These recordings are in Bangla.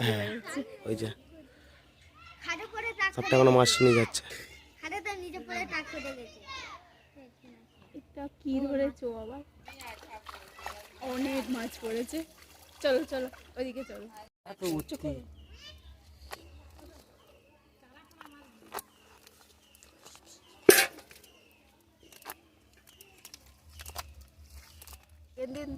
হ্যাঁ। ওই যে। সবটা এখনও মাছ নিয়ে যাচ্ছে। গেছে একটা কি ধরেছো আবার অনেক মাছ পড়েছে। চলো চলো ওইদিকে চলো।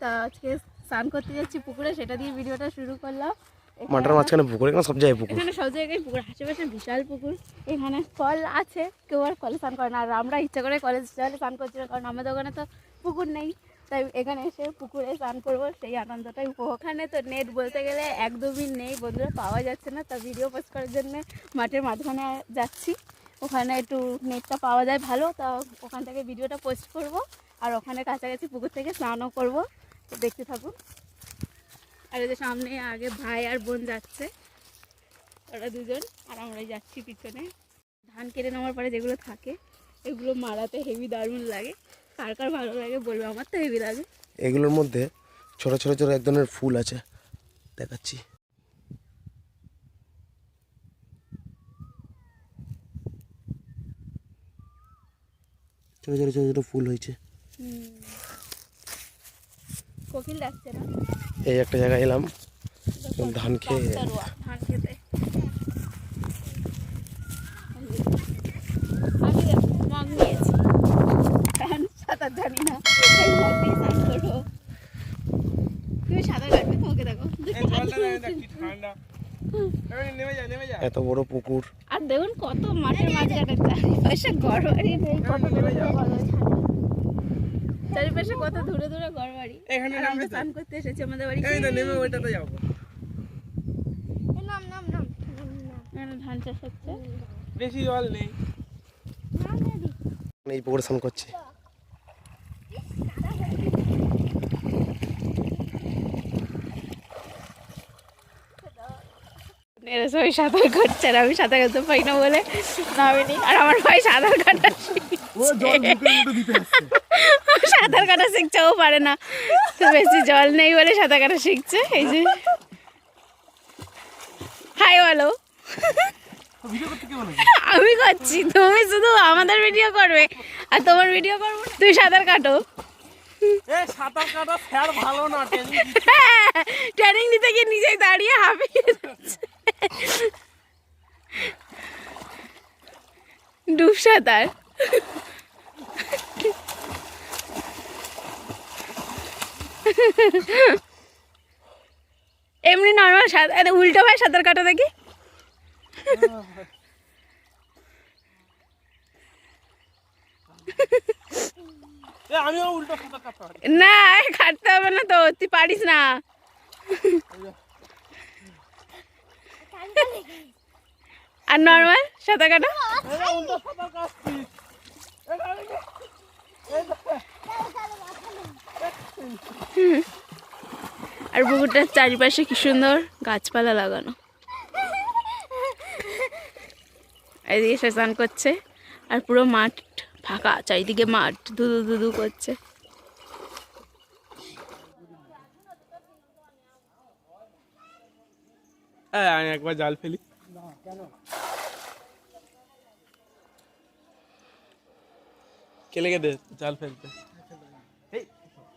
তা আজকে স্নান করতে যাচ্ছি পুকুরে সেটা দিয়ে ভিডিওটা শুরু করলাম। মাঠের মাঝখানে পুকুর এখানে সব জায়গায় পুকুর। এখানে সব জায়গায় পুকুর আশেপাশে বিশাল পুকুর। এখানে কল আছে কেউ আর কলে স্নান করে না। আর আমরা ইচ্ছা করে কলেজ জলে স্নান করছি না কারণ আমাদের ওখানে তো পুকুর নেই। তাই এখানে এসে পুকুরে স্নান করব সেই আনন্দটাই ওখানে তো নেট বলতে গেলে একদমই নেই বন্ধুরা পাওয়া যাচ্ছে না। তা ভিডিও পোস্ট করার জন্য মাঠের মাঝখানে যাচ্ছি। ওখানে একটু নেটটা পাওয়া যায় ভালো তা ওখান থেকে ভিডিওটা পোস্ট করব। আর ওখানে কাছাকাছি পুকুর থেকে স্নানও করব। দেখতে থাকুন। আর যে সামনে আগে ভাই আর বোন যাচ্ছে ওরা দুজন আর আমরাই যাচ্ছি পিছনে। ধান কেটে নেওয়ার পরে যেগুলো থাকে এগুলো মারাতে হেভি দারুণ লাগে। কার কার ভালো লাগে বলবে আমার তো হেভি লাগে। এগুলোর মধ্যে ছোট ছোট ছোট এক ধরনের ফুল আছে। দেখাচ্ছি। ছোট ছোট ছোট ছোট ফুল হয়েছে। কোকিল ডাকছে না? এই একটা জায়গায় এলাম। ধান খেয়ে ধান খেতে। আমি মগ নিয়েছি। কারণ সাঁতার জানি না। তাই মগ দিয়ে স্নান করব। তুমি সাঁতার কাটবে তোমাকে দেখো। এত বড় পুকুর। আর দেখুন কত মাঠের চারিপাশে ঘর বাড়ি নেই কত চারিপাশে কত দূরে দূরে ঘর বাড়ি। এখানে আমরা স্নান করতে এসেছি আমাদের বাড়ি। এই তো নেমে ওইটাতে যাব। নাম নাম নাম। এখানে ধান চাষ হচ্ছে। বেশি জল নেই। এই পুকুরে স্নান করছি। এরা সবাই সাঁতার কাটছে আর আমি সাঁতার কাটতে পারি না বলে নামিনি আর আমার ভাই সাঁতার কাটা সাঁতার কাটা শিখছে ও পারে না। তো বেশি জল নেই বলে সাঁতার কাটা শিখছে এই যে। হাই বলো। আমি করছি তুমি শুধু আমাদের ভিডিও করবে আর তোমার ভিডিও করব। তুই সাঁতার কাটো। সাঁতার কাটা স্যার ভালো না ট্রেনিং ট্রেনিং নিতে গিয়ে নিজেই দাঁড়িয়ে হাঁপিয়ে ডুব সাঁতার। এমনি নর্মাল সাঁতার উল্টো ভাই সাঁতার কাটা দেখি না কাটতে হবে না তো তুই পারিস না আর নর্মাল সাঁতার কাটা উল্টো সাঁতার কাটছি এটা আমি কি- আর পুকুরটার চারিপাশে কি সুন্দর গাছপালা লাগানো। এদিকে সে স্নান করছে আর পুরো মাঠ ফাঁকা চারিদিকে মাঠ ধুধু ধুধু করছে। এ, আমি একবার জাল ফেলি। কে দে জাল ফেলতে।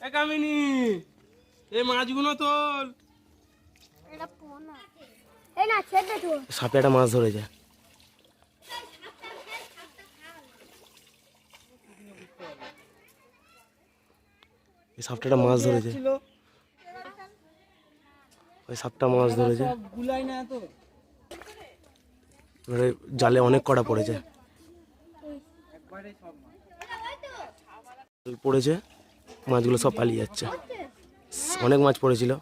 এ কামিনী এই মাছগুলো তোল। এটা পোনা। এই না ছেড়ে দে তো সাপে একটা মাছ ধরেছে। এই সাপটা একটা মাছ ধরেছে। ওই সাতটা মাছ ধরেছে। সব গুলাই না তো। এবারে জালে অনেক কড়া পড়েছে। পড়েছে। মাছগুলো সব পালিয়ে যাচ্ছে। অনেক মাছ পড়েছিল।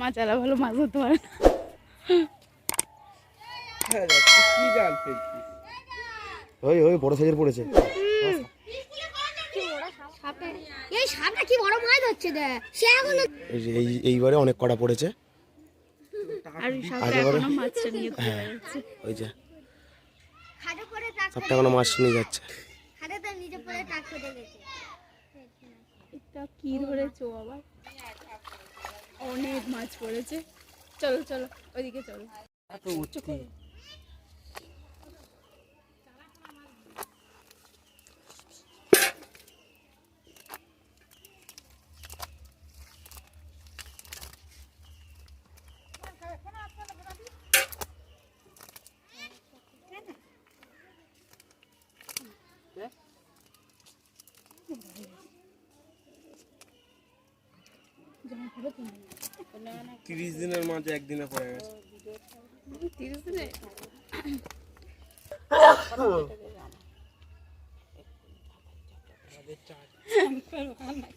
মাছ আলা ভালো মাছ ধরতে পারে না। কি ওই ওই বড় সাইজের পড়েছে। এই সাপটা কি বড় মাছ হচ্ছে দেখ। সে এখনও এই এইবারে অনেক কড়া পড়েছে। আর ওই সাপটা এখনও মাছটা নিয়ে ওই যে। এখনও মাছ নিয়ে যাচ্ছে। খাটে তো নিচে পড়ে টাক কেটে গেছে। এটা কি ধরেছো আবার? অনেক মাছ পড়েছে। চলো চলো ওইদিকে চলো। এত উঠতে তিরিশ দিনের মাঝে একদিনে পড়ে গেছে। তিরিশ দিনে?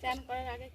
চান করার আগে